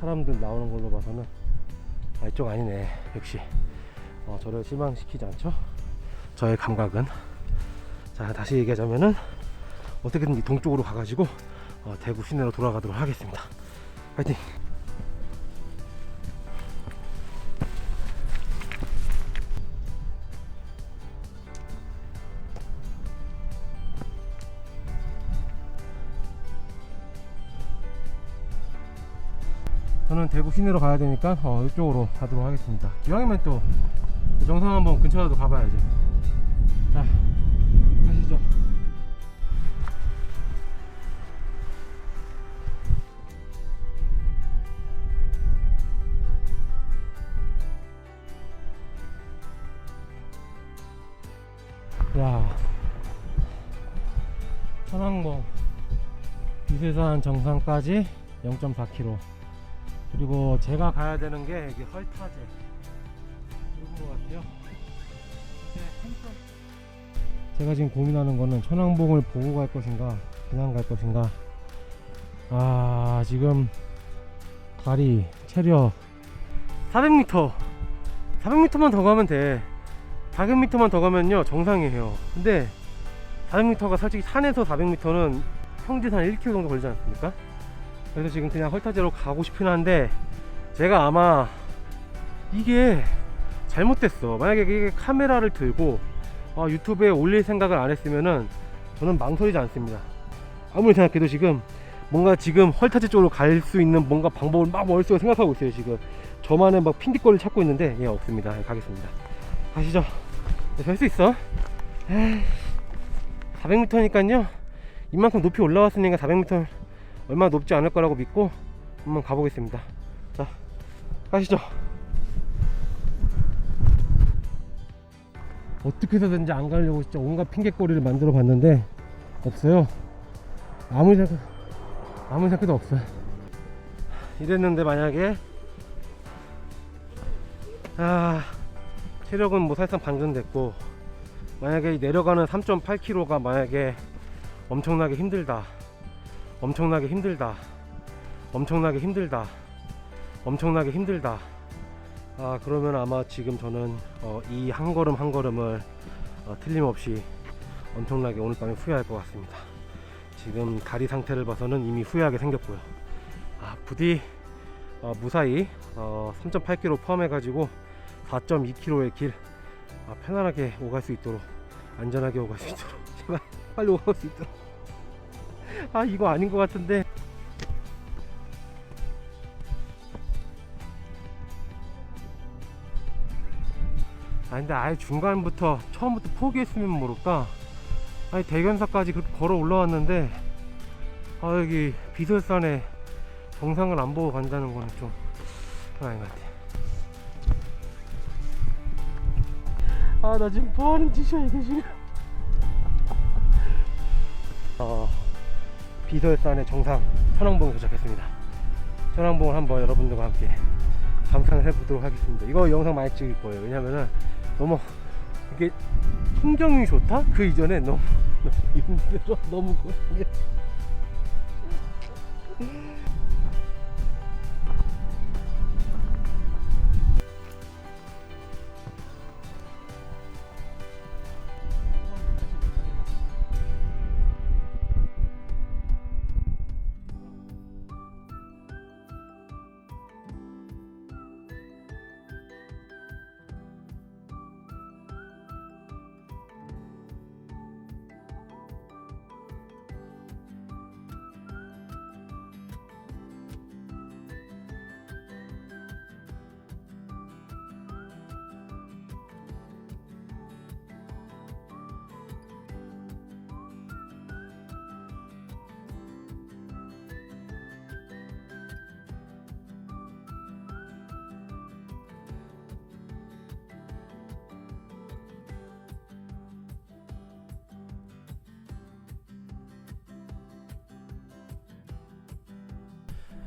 사람들 나오는 걸로 봐서는 아, 이쪽 아니네. 역시. 어, 저를 실망시키지 않죠? 저의 감각은. 자 다시 얘기하자면은 어떻게든 이 동쪽으로 가가지고 어, 대구 시내로 돌아가도록 하겠습니다. 파이팅 저는 대구 시내로 가야 되니까 어, 이쪽으로 가도록 하겠습니다. 기왕이면 또 정상 한번 근처라도 가봐야죠. 자, 가시죠. 야, 천왕봉 비세산 정상까지 0.4km. 그리고 제가 가야 되는 게 여기 헐타제 그런 것 같아요. 제가 지금 고민하는 거는 천왕봉을 보고 갈 것인가 그냥 갈 것인가 아 지금 다리 체력 400m 400m만 더 가면 돼 400m만 더 가면요 정상이에요 근데 400m가 솔직히 산에서 400m는 평균 한 1km 정도 걸리지 않습니까? 그래서 지금 그냥 헐타제로 가고 싶긴 한데 제가 아마 이게 잘못됐어. 만약에 이게 카메라를 들고 어, 유튜브에 올릴 생각을 안 했으면은 저는 망설이지 않습니다. 아무리 생각해도 지금 뭔가 지금 헐타제 쪽으로 갈 수 있는 뭔가 방법을 막 머릿속에 생각하고 있어요 지금. 저만의 막 핑디거리를 찾고 있는데 예 없습니다. 예, 가겠습니다. 가시죠. 네, 될수 있어? 에이, 400m니까요? 이만큼 높이 올라왔으니까 400m 얼마 높지 않을 거라고 믿고 한번 가보겠습니다. 자, 가시죠. 어떻게 해서든지 안 가려고 진짜 온갖 핑계거리를 만들어 봤는데 없어요. 아무리 생각 아무리 생각해도 없어요. 이랬는데 만약에 아 체력은 뭐 사실상 방전됐고 만약에 이 내려가는 3.8km가 만약에 엄청나게 힘들다. 엄청나게 힘들다. 엄청나게 힘들다. 엄청나게 힘들다. 아, 그러면 아마 지금 저는 어, 이 한 걸음 한 걸음을 어, 틀림없이 엄청나게 오늘 밤에 후회할 것 같습니다. 지금 다리 상태를 봐서는 이미 후회하게 생겼고요. 아, 부디 어, 무사히 어, 3.8km 포함해가지고 4.2km의 길 아, 편안하게 오갈 수 있도록 안전하게 오갈 수 있도록 제발 빨리 오갈 수 있도록 아 이거 아닌 것 같은데. 아 근데 아예 중간부터 처음부터 포기했으면 모를까? 아니 대견사까지 그렇게 걸어 올라왔는데 아 여기 비설산에 정상을 안 보고 간다는 거는 좀 아닌 것 같아. 아나 지금 뭐하는 짓이야 이게 지금? 어 비설산의 정상 천왕봉에 도착했습니다. 천왕봉을 한번 여러분들과 함께 감상을 해보도록 하겠습니다. 이거 영상 많이 찍을 거예요. 왜냐면은 너무 이게 풍경이 좋다? 그 이전에 너무 너무 힘들어 너무 고생해.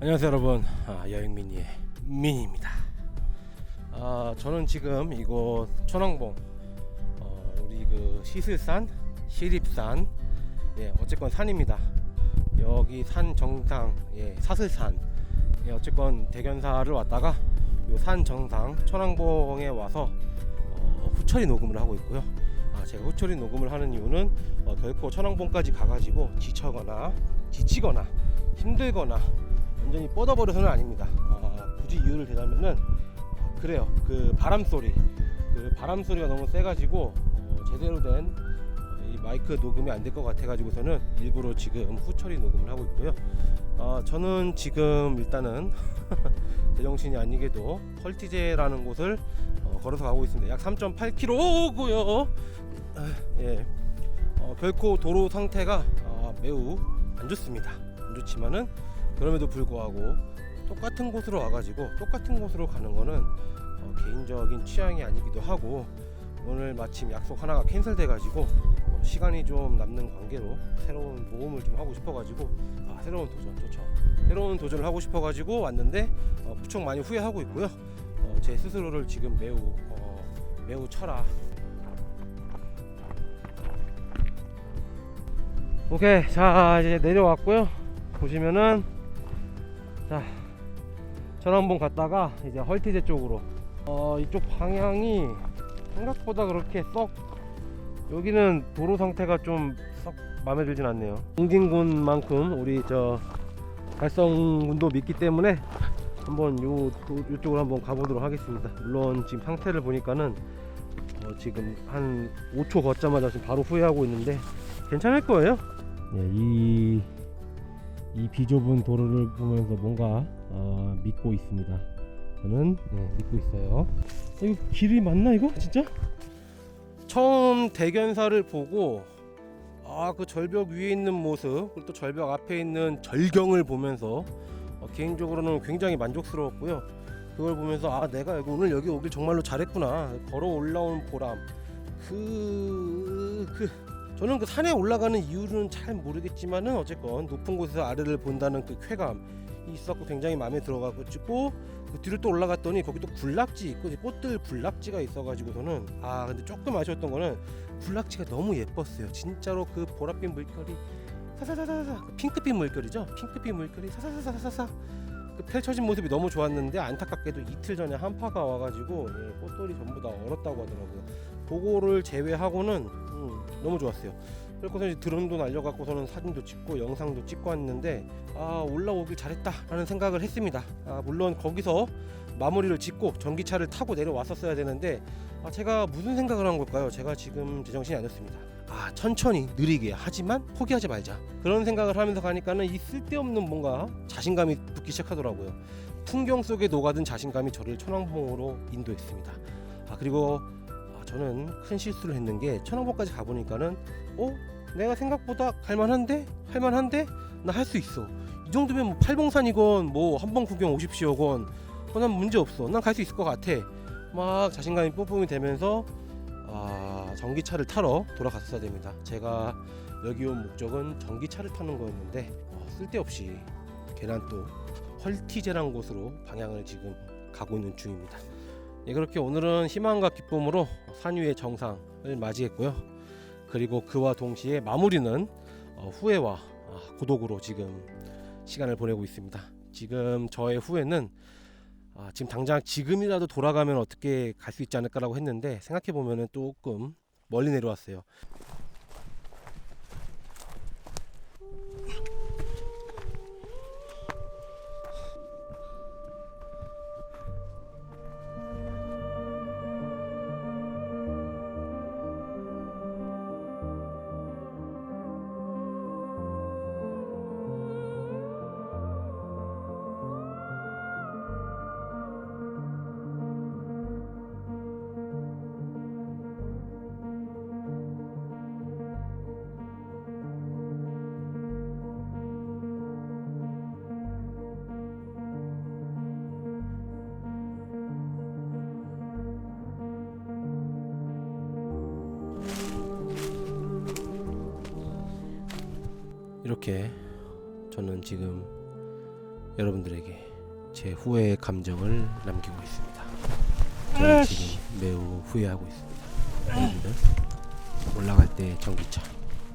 안녕하세요 여러분. 아, 여행민이의 민입니다. 아, 저는 지금 이곳 천왕봉 어, 우리 그 시슬산 시립산 예, 어쨌건 산입니다. 여기 산 정상 예, 사슬산. 예, 어쨌건 대견사를 왔다가 요 산 정상 천왕봉에 와서 어, 후처리 녹음을 하고 있고요. 아, 제가 후처리 녹음을 하는 이유는 어, 결코 천왕봉까지 가가지고 지쳐거나 지치거나 힘들거나 완전히 뻗어버려서는 아닙니다. 아, 굳이 이유를 대자면은 그래요. 그 바람 소리, 그 바람 소리가 너무 세가지고 어, 제대로 된 어, 이 마이크 녹음이 안 될 것 같아가지고서는 일부러 지금 후처리 녹음을 하고 있고요. 어, 저는 지금 일단은 제정신이 아니게도 펄티제라는 곳을 어, 걸어서 가고 있습니다. 약 3.8km고요. 예, 어, 결코 도로 상태가 어, 매우 안 좋습니다. 안 좋지만은 그럼에도 불구하고 똑같은 곳으로 와가지고 똑같은 곳으로 가는 거는 어, 개인적인 취향이 아니기도 하고 오늘 마침 약속 하나가 캔슬돼가지고 어, 시간이 좀 남는 관계로 새로운 모험을 좀 하고 싶어가지고 아, 새로운 도전 좋죠. 새로운 도전을 하고 싶어가지고 왔는데 어, 무척 많이 후회하고 있고요. 어, 제 스스로를 지금 매우 어, 매우 쳐라. 오케이 자 이제 내려왔고요. 보시면은 자 전원봉 갔다가 이제 헐티제 쪽으로. 어 이쪽 방향이 생각보다 그렇게 썩 여기는 도로 상태가 좀 썩 마음에 들진 않네요. 응진군만큼 우리 저 달성군도 믿기 때문에 한번 요 도, 요쪽으로 한번 가보도록 하겠습니다. 물론 지금 상태를 보니까는 어 지금 한 5초 걷자마자 지금 바로 후회하고 있는데 괜찮을 거예요? 예, 이, 이 비좁은 도로를 보면서 뭔가 어, 믿고 있습니다. 저는 네, 믿고 있어요. 이거 길이 맞나 이거 진짜? 처음 대견사를 보고 아 그 절벽 위에 있는 모습 그리고 또 절벽 앞에 있는 절경을 보면서 어, 개인적으로는 굉장히 만족스러웠고요. 그걸 보면서 아 내가 오늘 여기 오길 정말로 잘했구나 걸어 올라온 보람 그 그, 저는 그 산에 올라가는 이유는 잘 모르겠지만은 어쨌건 높은 곳에서 아래를 본다는 그 쾌감이 있었고 굉장히 마음에 들어가지고 그 뒤로 또 올라갔더니 거기 또 군락지 있고 꽃들 군락지가 있어가지고서는 아 근데 조금 아쉬웠던 거는 군락지가 너무 예뻤어요. 진짜로 그 보랏빛 물결이 사사사사사 그 핑크빛 물결이죠? 핑크빛 물결이 사사사사사사 그 펼쳐진 모습이 너무 좋았는데 안타깝게도 이틀 전에 한파가 와가지고 예, 꽃돌이 전부 다 얼었다고 하더라고요 그거를 제외하고는 음, 너무 좋았어요. 그래서 이제 드론도 날려갖고서는 사진도 찍고 영상도 찍고 왔는데 아 올라오길 잘했다라는 생각을 했습니다. 아, 물론 거기서 마무리를 짓고 전기차를 타고 내려왔었어야 되는데 아, 제가 무슨 생각을 한 걸까요? 제가 지금 제정신이 아니었습니다. 아 천천히 느리게. 하지만 포기하지 말자. 그런 생각을 하면서 가니까는 이 쓸데없는 뭔가 자신감이 붙기 시작하더라고요. 풍경 속에 녹아든 자신감이 저를 천왕봉으로 인도했습니다. 아 그리고 아, 저는 큰 실수를 했는 게 천왕봉까지 가보니까는 어? 내가 생각보다 갈만한데? 할만한데? 나 할 수 있어. 이 정도면 뭐 팔봉산이건 뭐 한번 구경 오십시오건 어, 난 문제 없어. 난 갈 수 있을 것 같아. 막 자신감이 뿜뿜이 되면서 아 전기차를 타러 돌아갔어야 됩니다 제가 여기 온 목적은 전기차를 타는 거였는데 어, 쓸데없이 괜한 또 헐티제란 곳으로 방향을 지금 가고 있는 중입니다 예, 그렇게 오늘은 희망과 기쁨으로 산 위의 정상을 맞이했고요. 그리고 그와 동시에 마무리는 어, 후회와 아, 고독으로 지금 시간을 보내고 있습니다. 지금 저의 후회는 아, 지금 당장 지금이라도 돌아가면 어떻게 갈 수 있지 않을까라고 했는데 생각해 보면은 조금 멀리 내려왔어요. 이렇게 저는 지금 여러분들에게 제 후회의 감정을 남기고 있습니다. 저는 지금 매우 후회하고 있습니다. 여러분들 올라갈 때 전기차,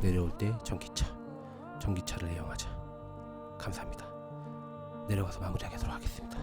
내려올 때 전기차, 전기차를 이용하자. 감사합니다. 내려가서 마무리하도록 하겠습니다.